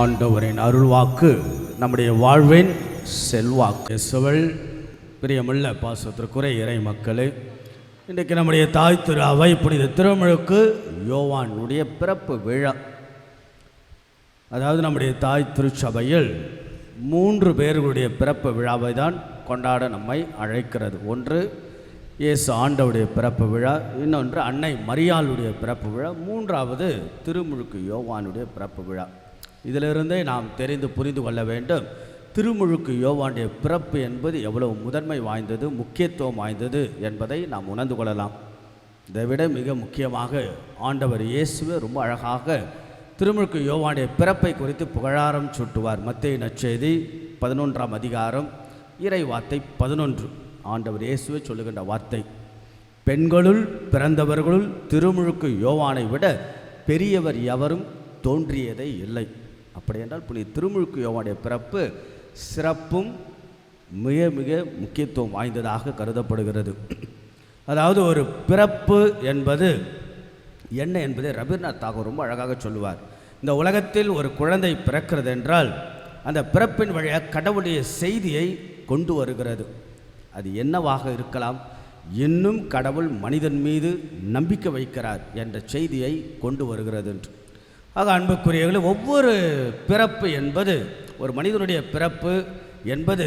ஆண்டவரின் அருள்வாக்கு நம்முடைய வாழ்வின் செல்வாக்கு. செவள் பிரியமுள்ள பாசத்திற்குறை இறை மக்களே இன்றைக்கு நம்முடைய தாய் திரு அவை புனித திருமழுக்கு யோவானுடைய பிறப்பு விழா. அதாவது நம்முடைய தாய் திருச்சபையில் மூன்று பேர்களுடைய பிறப்பு விழாவை தான் கொண்டாட நம்மை அழைக்கிறது. ஒன்று இயேசு ஆண்டவுடைய பிறப்பு விழா இன்னொன்று அன்னை மரியாளுடைய பிறப்பு விழா மூன்றாவது திருமுழுக்கு யோவானுடைய பிறப்பு விழா. இதிலிருந்தே நாம் தெரிந்து புரிந்து கொள்ள வேண்டும். திருமுழுக்கு யோவாண்டிய பிறப்பு என்பது எவ்வளவு முதன்மை வாய்ந்தது முக்கியத்துவம் வாய்ந்தது என்பதை நாம் உணர்ந்து கொள்ளலாம். இதை விட மிக முக்கியமாக ஆண்டவர் இயேசுவே ரொம்ப அழகாக திருமுழுக்கு யோவாண்டிய பிறப்பை குறித்து புகழாரம் சூட்டுவார். மத்திய நச்செய்தி பதினொன்றாம் அதிகாரம் இறை வார்த்தை பதினொன்று. ஆண்டவர் இயேசுவே சொல்லுகின்ற வார்த்தை பெண்களுள் பிறந்தவர்களுள் திருமுழுக்கு யோவானை விட பெரியவர் எவரும் தோன்றியதே இல்லை. அப்படி என்றால் புனித திருமுழுக்கு யோவானுடைய பிறப்பு சிறப்பும் மிக மிக முக்கியத்துவம் வாய்ந்ததாக கருதப்படுகிறது. அதாவது ஒரு பிறப்பு என்பது என்ன என்பதை ரவீந்திரநாத் தாகூர் ரொம்ப அழகாக சொல்லுவார். இந்த உலகத்தில் ஒரு குழந்தை பிறக்கிறது என்றால் அந்த பிறப்பின் வழியாக கடவுளுடைய செய்தியை கொண்டு வருகிறது. அது என்னவாக இருக்கலாம்? இன்னும் கடவுள் மனிதன் மீது நம்பிக்கை வைக்கிறார் என்ற செய்தியை கொண்டு வருகிறது என்று. ஆக அன்புக்குரியவர்களே ஒவ்வொரு பிறப்பு என்பது ஒரு மனிதனுடைய பிறப்பு என்பது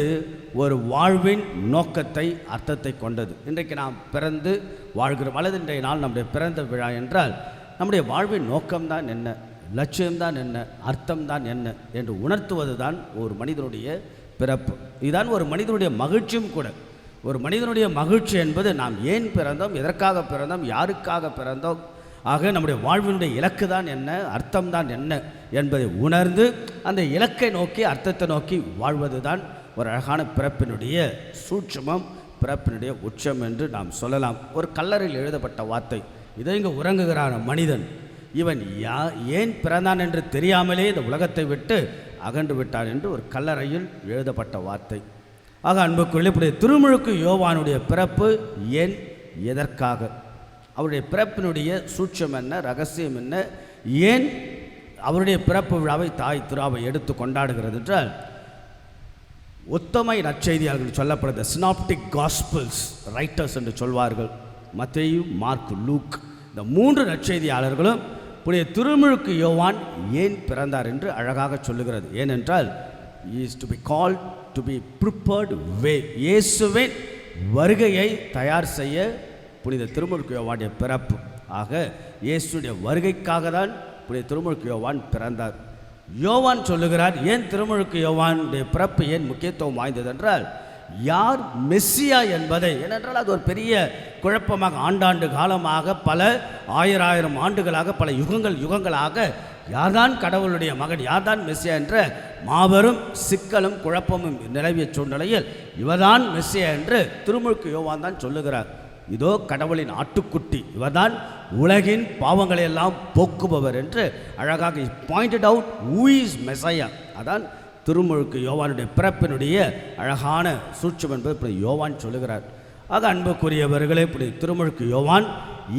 ஒரு வாழ்வின் நோக்கத்தை அர்த்தத்தை கொண்டது. இன்றைக்கு நாம் பிறந்து வாழ்கிறோம். அல்லது இன்றைய நாள் நம்முடைய பிறந்த விழா என்றால் நம்முடைய வாழ்வின் நோக்கம்தான் என்ன லட்சியம்தான் என்ன அர்த்தம்தான் என்ன என்று உணர்த்துவது தான் ஒரு மனிதனுடைய பிறப்பு. இதுதான் ஒரு மனிதனுடைய மகிழ்ச்சியும் கூட. ஒரு மனிதனுடைய மகிழ்ச்சி என்பது நாம் ஏன் பிறந்தோம் எதற்காக பிறந்தோம் யாருக்காக பிறந்தோம் ஆக நம்முடைய வாழ்வினுடைய இலக்கு தான் என்ன அர்த்தம் தான் என்ன என்பதை உணர்ந்து அந்த இலக்கை நோக்கி அர்த்தத்தை நோக்கி வாழ்வது தான் ஒரு அழகான பிறப்பினுடைய சூட்சமம் பிறப்பினுடைய உச்சம் என்று நாம் சொல்லலாம். ஒரு கல்லறையில் எழுதப்பட்ட வார்த்தை இதை இங்கே உறங்குகிறான் மனிதன். இவன் யா ஏன் பிறந்தான் என்று தெரியாமலே இந்த உலகத்தை விட்டு அகன்று விட்டான் என்று ஒரு கல்லறையில் எழுதப்பட்ட வார்த்தை. ஆக அன்புக்குள்ளே இப்படி திருமுழுக்கு யோவானுடைய பிறப்பு ஏன் எதற்காக? அவருடைய பிறப்பினுடைய சூட்சம் என்ன ரகசியம் என்ன ஏன் அவருடைய பிறப்பு விழாவை தாய் திருவாவை எடுத்து கொண்டாடுகிறது என்றால் ஒத்தமை நற்செய்தியாளர்கள் சொல்லப்படுது சினாப்டிக் காஸ்பிள்ஸ் ரைட்டர்ஸ் என்று சொல்வார்கள். மத்தையும் மார்க் லூக் இந்த மூன்று நற்செய்தியாளர்களும் புனித திருமுழுக்கு யோவான் ஏன் பிறந்தார் என்று அழகாக சொல்லுகிறது. ஏனென்றால் is to be call to be prepared way இயேசுவின் வருகையை தயார் செய்ய புனித திருமுழுக்கு யோவானுடைய பிறப்பு. ஆக இயேசுடைய வருகைக்காக தான் புனித திருமுழுக்கு யோவான் பிறந்தார். யோவான் சொல்லுகிறார் ஏன் திருமுழுக்கு யோவானுடைய பிறப்பு ஏன் முக்கியத்துவம் வாய்ந்தது என்றால் யார் மெஸ்ஸியா என்பதை. ஏனென்றால் அது ஒரு பெரிய குழப்பமாக ஆண்டாண்டு காலமாக பல ஆயிரம் ஆண்டுகளாக பல யுகங்கள் யுகங்களாக யார்தான் கடவுளுடைய மகன் யார்தான் மெஸ்ஸியா என்ற மாபெரும் சிக்கலும் குழப்பமும் நிலவிய சூழ்நிலையில் இவர்தான் மெஸ்ஸியா என்று திருமுழுக்கு யோவான் தான் சொல்லுகிறார். இதோ கடவுளின் ஆட்டுக்குட்டி. இவர்தான் உலகின் பாவங்களை எல்லாம் போக்குபவர் என்று அழகாக pointed out who is messiah அதான் திருமுழுக்கு யோவானுடைய பிறப்பினுடைய அழகான சூட்சம் என்பது இப்படி யோவான் சொல்லுகிறார். ஆக அன்புக்குரியவர்களே இப்படி திருமுழுக்கு யோவான்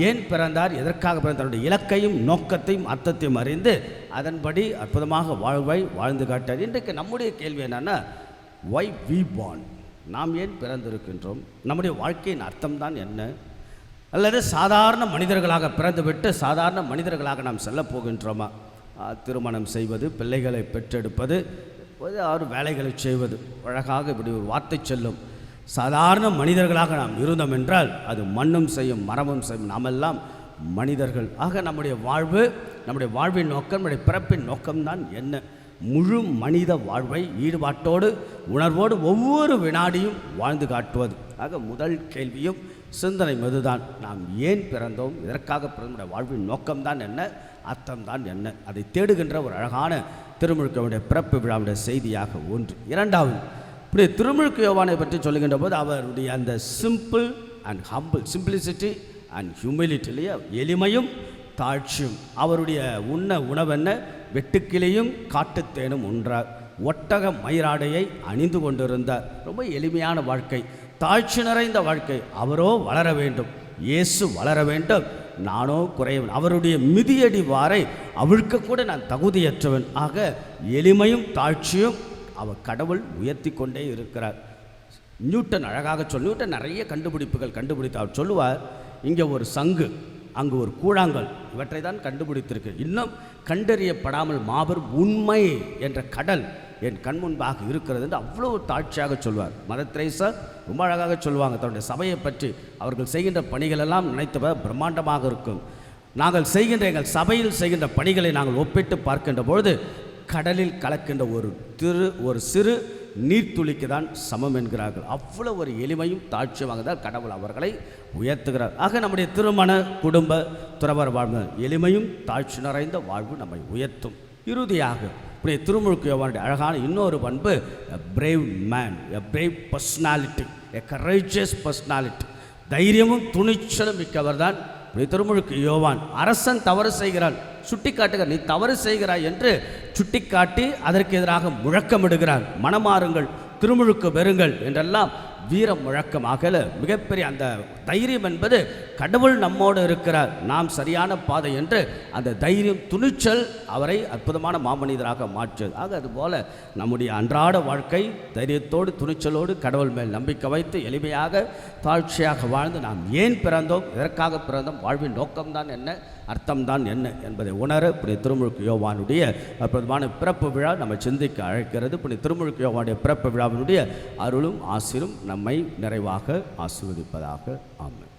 ஏன் பிறந்தார்? எதற்காக பிறந்தார்? தன்னுடைய இலக்கையும் நோக்கத்தையும் அர்த்தத்தையும் அறிந்து அதன்படி அற்புதமாக வாழ்வை வாழ்ந்து காட்டார். இன்றைக்கு நம்முடைய கேள்வி என்னென்னா ஒய் வி born? நாம் ஏன் பிறந்திருக்கின்றோம்? நம்முடைய வாழ்க்கையின் அர்த்தம்தான் என்ன? அல்லது சாதாரண மனிதர்களாக பிறந்துவிட்டு சாதாரண மனிதர்களாக நாம் செல்லப் போகின்றோமா? திருமணம் செய்வது பிள்ளைகளை பெற்றெடுப்பது ஆறு வேலைகளை செய்வது அழகாக இப்படி ஒரு வார்த்தை செல்லும். சாதாரண மனிதர்களாக நாம் இருந்தோம் என்றால் அது மண்ணும் செய்யும் மரமும் செய்யும். நாமெல்லாம் மனிதர்கள். ஆக நம்முடைய வாழ்வு நம்முடைய வாழ்வின் நோக்கம் நம்முடைய பிறப்பின் நோக்கம்தான் என்ன? முழு மனித வாழ்வை ஈடுபாட்டோடு உணர்வோடு ஒவ்வொரு வினாடியும் வாழ்ந்து காட்டுவது. ஆக முதல் கேள்வியும் சிந்தனை மதுதான். நாம் ஏன் பிறந்தோம்? இதற்காக பிறந்த வாழ்வின் நோக்கம்தான் என்ன? அர்த்தம்தான் என்ன? அதை தேடுகின்ற ஒரு அழகான திருமுழுக்கவுடைய பிறப்பு விழாவுடைய செய்தியாக ஒன்று. இரண்டாவது இப்படி திருமுழுக்கு யோவானை பற்றி சொல்லுகின்ற போது அவருடைய அந்த simple and humble simplicity and ஹியூமிலிட்டிலேயே எளிமையும் தாழ்ச்சியும். அவருடைய உண்ண உணவென்ன? வெட்டுக்கிளியும் காட்டுத்தேனும் ஒன்றார். ஒட்டக மயிராடையை அணிந்து கொண்டிருந்தார். ரொம்ப எளிமையான வாழ்க்கை. தாழ்ச்சி நிறைந்த வாழ்க்கை. அவரோ வளர வேண்டும். இயேசு வளர வேண்டும். நானோ குறைவன் அவருடைய மிதியடி வாரை அவிழ்க்க கூட நான் தகுதியற்றவன். ஆக எளிமையும் தாழ்ச்சியும் அவர் கடவுள் உயர்த்தி கொண்டே இருக்கிறார். நியூட்டன் அழகாக சொல் நியூட்டன் நிறைய கண்டுபிடிப்புகள் கண்டுபிடித்து அவர் சொல்லுவார் இங்கே ஒரு சங்கு. அங்கு ஒரு கூழாங்கல். இவற்றை தான் கண்டுபிடித்திருக்கு. இன்னும் கண்டறியப்படாமல் மாபெரும் உண்மை என்ற கடல் என் கண் முன்பாக இருக்கிறது என்று அவ்வளோ தாட்சியாக சொல்வார். மதர் ரொம்ப அழகாக சொல்லுவாங்க தன்னுடைய சபையை பற்றி அவர்கள் செய்கின்ற பணிகளெல்லாம் நினைத்தவ பிரம்மாண்டமாக இருக்கும். நாங்கள் செய்கின்ற எங்கள் சபையில் செய்கின்ற பணிகளை நாங்கள் ஒப்பிட்டு பார்க்கின்ற பொழுது கடலில் கலக்கின்ற ஒரு திரு ஒரு சிறு நீர்த்துளிக்கு தான் சமம் என்கிறார்கள். அவ்வளோ ஒரு எளிமையும் தாட்சியமாக தான் கடவுள் அவர்களை உயர்த்துகிறார். ஆக நம்முடைய திருமண குடும்ப துறவர் வாழ்வு எளிமையும் தாழ்ச்சி நிறைந்த வாழ்வு நம்மை உயர்த்தும். இறுதியாக இப்படி திருமுழுக்கு யோவானுடைய அழகான இன்னொரு பண்பு a brave man a brave personality a courageous personality தைரியமும் துணிச்சலும் மிக்கவர் தான் திருமுழுக்கு யோவான் அரசன் தவறு செய்கிறான். சுட்டி காட்டுகிறார் நீ தவறு செய்கிறாய் என்று சுட்டிக்காட்டி அதற்கு எதிராக முழக்கமிடுகிறார் மனமாறுங்கள். திருமுழுக்கு பெறுங்கள் என்றெல்லாம் வீர முழக்கமாகல. மிகப்பெரிய அந்த தைரியம் என்பது கடவுள் நம்மோடு இருக்கிறார். நாம் சரியான பாதை என்று அந்த தைரியம் துணிச்சல் அவரை அற்புதமான மாமனிதராக மாற்றியது. ஆக அதுபோல் நம்முடைய அன்றாட வாழ்க்கை தைரியத்தோடு துணிச்சலோடு கடவுள் மேல் நம்பிக்கை வைத்து எளிமையாக தாழ்ச்சியாக வாழ்ந்து நாம் ஏன் பிறந்தோம் எதற்காக பிறந்தோம் வாழ்வின் நோக்கம்தான் என்ன அர்த்தம்தான் என்ன என்பதை உணர இப்படி திருமுழுக்கு யோவானுடைய அற்புதமான பிறப்பு விழா நம்ம சிந்திக்க அழைக்கிறது. இப்படி திருமுழுக்கு யோவானுடைய பிறப்பு விழாவினுடைய அருளும் ஆசிரும் நம்மை நிறைவாக ஆசிர்வதிப்பதாக. ஆமென்.